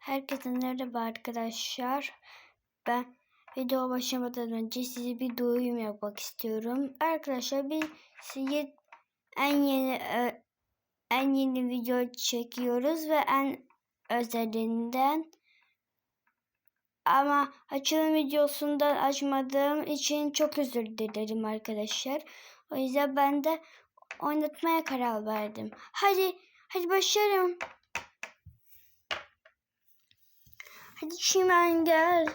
Herkese merhaba arkadaşlar. Ben video başlamadan önce size bir duyum yapmak istiyorum. Arkadaşlar biz size en yeni e, en yeni video çekiyoruz ve en özelinden ama açılım videosundan açmadığım için çok özür dilerim arkadaşlar. O yüzden ben de oynatmaya karar verdim. Hadi hadi başlayalım. Hadi Çimen gel.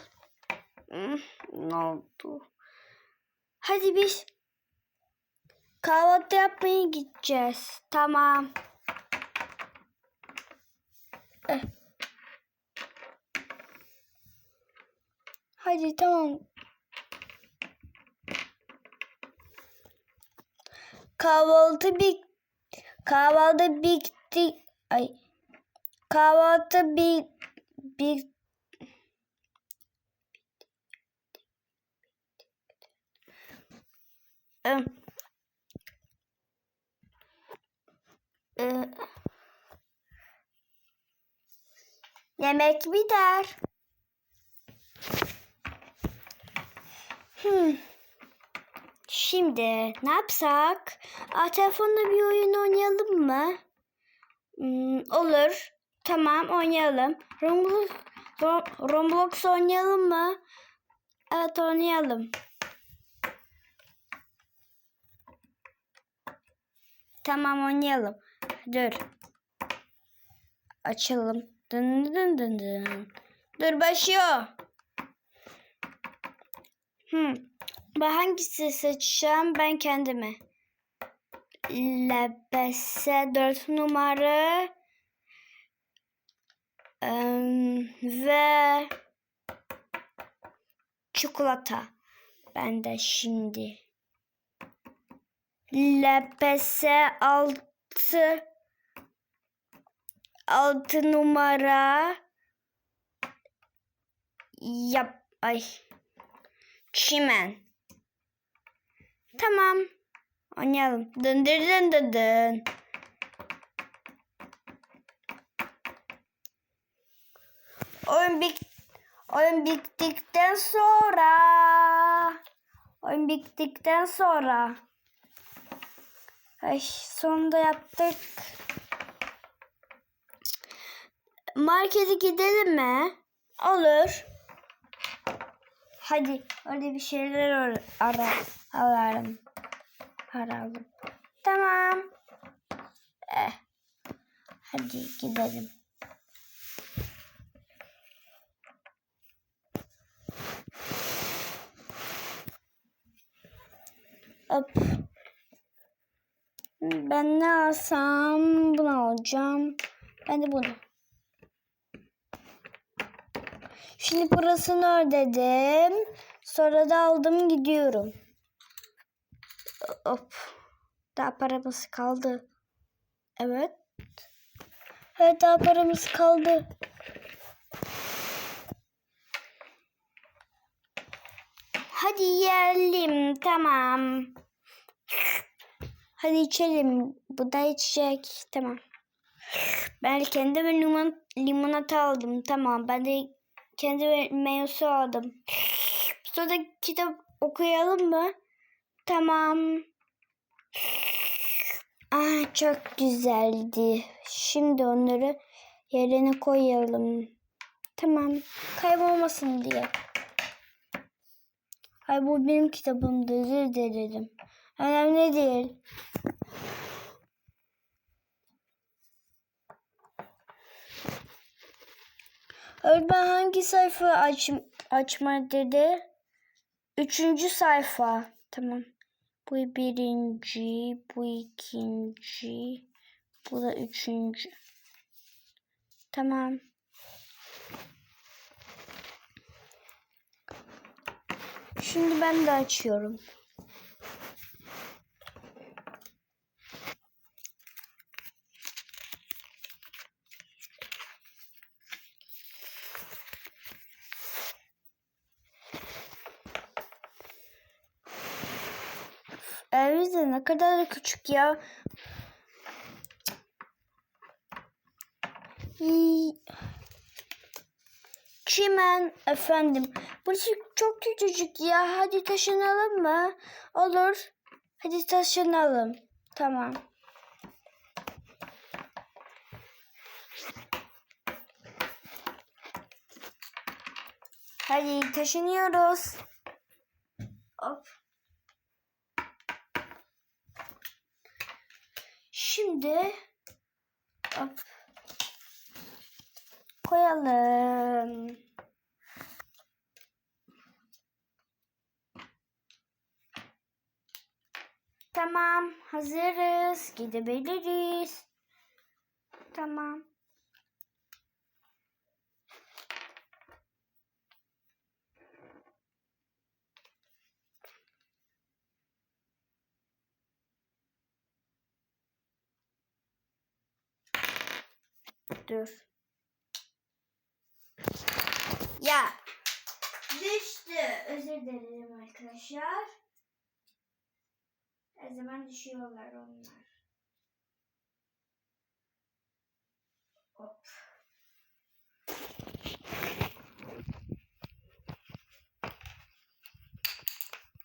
Hmm, Ne oldu? Hadi biz kahvaltı yapmaya gideceğiz. Tamam. Eh. Hadi tamam. Kahvaltı bit kahvaltı bitti. Ay. Kahvaltı bir bir Ee, e, yemek biter. Hmm. Şimdi ne yapsak? Aa, telefonda bir oyun oynayalım mı? Hmm, olur. Tamam oynayalım. Roblox, Ro- Roblox oynayalım mı? Evet oynayalım. Tamam oynayalım. Dur. Açalım. Dın dın dın dın. Dur başlıyor. Hmm. Ben hangisi seçeceğim? Ben kendime. LBS 4 numara Em, ve çikolata. Ben de şimdi. LPS 6 6 numara yap ay çimen. Tamam. Oynayalım. Dın dın dın dın dın. Oyun, bit oyun bittikten sonra oyun bittikten sonra Ay sonunda yaptık. Markete gidelim mi? Olur. Hadi öyle bir şeyler ar- ara ararım. Aralım. Tamam. Eh. Hadi gidelim. Hop. Ben ne alsam bunu alacağım. Ben de bunu. Şimdi parasını ödedim. Sonra da aldım gidiyorum. Hop. Daha paramız kaldı. Evet. Evet daha paramız kaldı. Hadi yiyelim. Tamam. Hadi içelim. Bu da içecek. Tamam. Ben kendime limon, limonata aldım. Tamam. Ben de kendime meyve suyu aldım. Sonra kitap okuyalım mı? Tamam. Ah çok güzeldi. Şimdi onları yerine koyalım. Tamam. Kaybolmasın diye. Ay bu benim kitabımdı. Özür dilerim. Önemli değil. Öğretmen hangi sayfa aç, açma dedi? Üçüncü sayfa. Tamam. Bu birinci, bu ikinci, bu da üçüncü. Tamam. Şimdi ben de açıyorum. Evimiz de ne kadar da küçük ya. Çimen efendim. Burası çok küçücük ya. Hadi taşınalım mı? Olur. Hadi taşınalım. Tamam. Hadi taşınıyoruz. Hop. Şimdi hop. koyalım. Tamam, hazırız. Gidebiliriz. Tamam. Dur. Ya. Düştü. Özür dilerim arkadaşlar. Her zaman düşüyorlar onlar. Hop.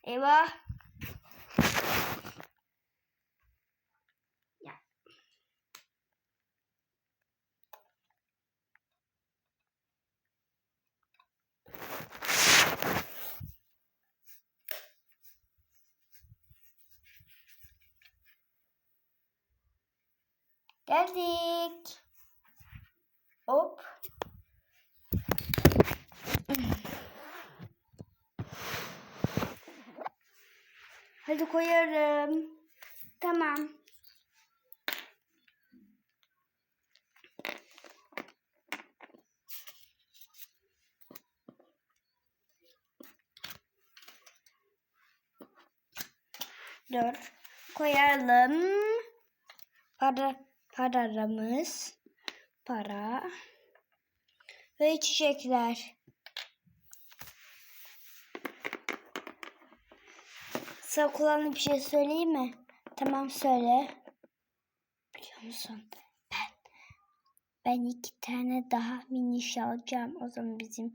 Eyvah. Geldik. Hop. Hadi koyarım. Tamam. Dur. Koyalım. Para, paralarımız. Para. Ve çiçekler. Sana kulağına bir şey söyleyeyim mi? Tamam söyle. Biliyor musun? Ben ben iki tane daha miniş alacağım. O zaman bizim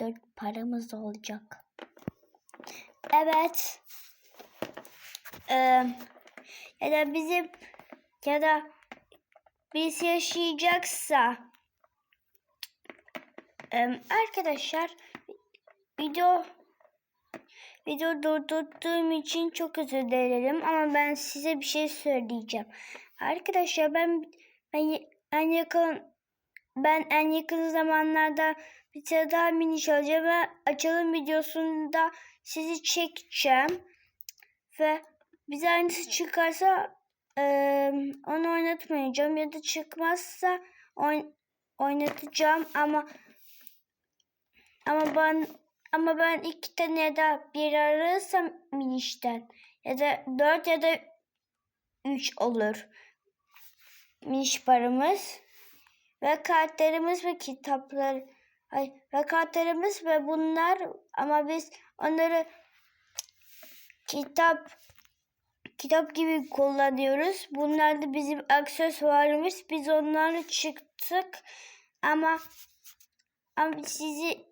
dört paramız olacak. Evet. Ee, ya da bizim ya da biz yaşayacaksa arkadaşlar video video durdurduğum için çok özür dilerim ama ben size bir şey söyleyeceğim. Arkadaşlar ben ben en yakın ben en yakın zamanlarda bir tane daha mini alacağım ve açılım videosunda sizi çekeceğim ve bize aynısı çıkarsa eee, onu oynatmayacağım ya da çıkmazsa oyn oynatacağım ama ama ben ama ben iki tane ya da bir arasam minişten ya da dört ya da üç olur. Miniş paramız ve kartlarımız ve kitaplar ay, ve kartlarımız ve bunlar ama biz onları kitap kitap gibi kullanıyoruz. Bunlar da bizim aksesuarımız. Biz onlarla çıktık ama ama sizi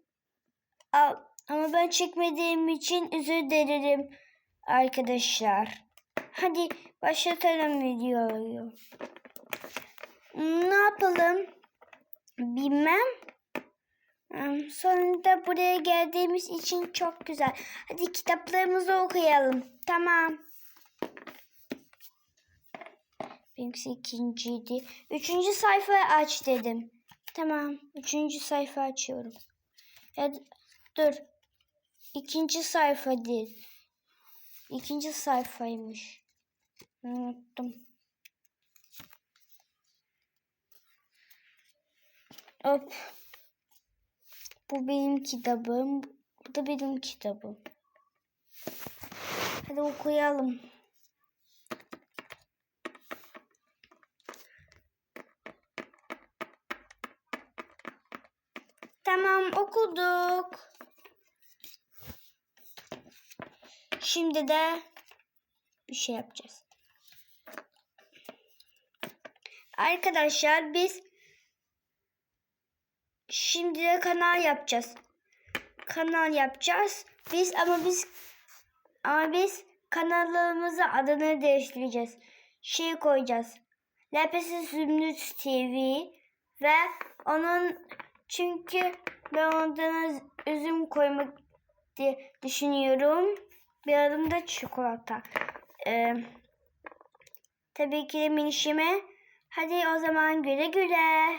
ama ben çekmediğim için özür dilerim arkadaşlar. Hadi başlatalım videoyu. Ne yapalım? Bilmem. Hmm, Sonunda buraya geldiğimiz için çok güzel. Hadi kitaplarımızı okuyalım. Tamam. Benimkisi ikinciydi. Üçüncü sayfayı aç dedim. Tamam. Üçüncü sayfa açıyorum. Ya, dur. İkinci sayfa değil. İkinci sayfaymış. Unuttum. Hop. Bu benim kitabım. Bu da benim kitabım. Hadi okuyalım. Tamam okuduk. Şimdi de bir şey yapacağız. Arkadaşlar biz Şimdi de kanal yapacağız. Kanal yapacağız. Biz ama biz ama biz kanalımızı adını değiştireceğiz. Şey koyacağız. Lepesi Zümrüt TV ve onun çünkü ben ondan üzüm koymak diye düşünüyorum. Bir adım da çikolata. Ee, tabii ki de minişime. Hadi o zaman güle güle.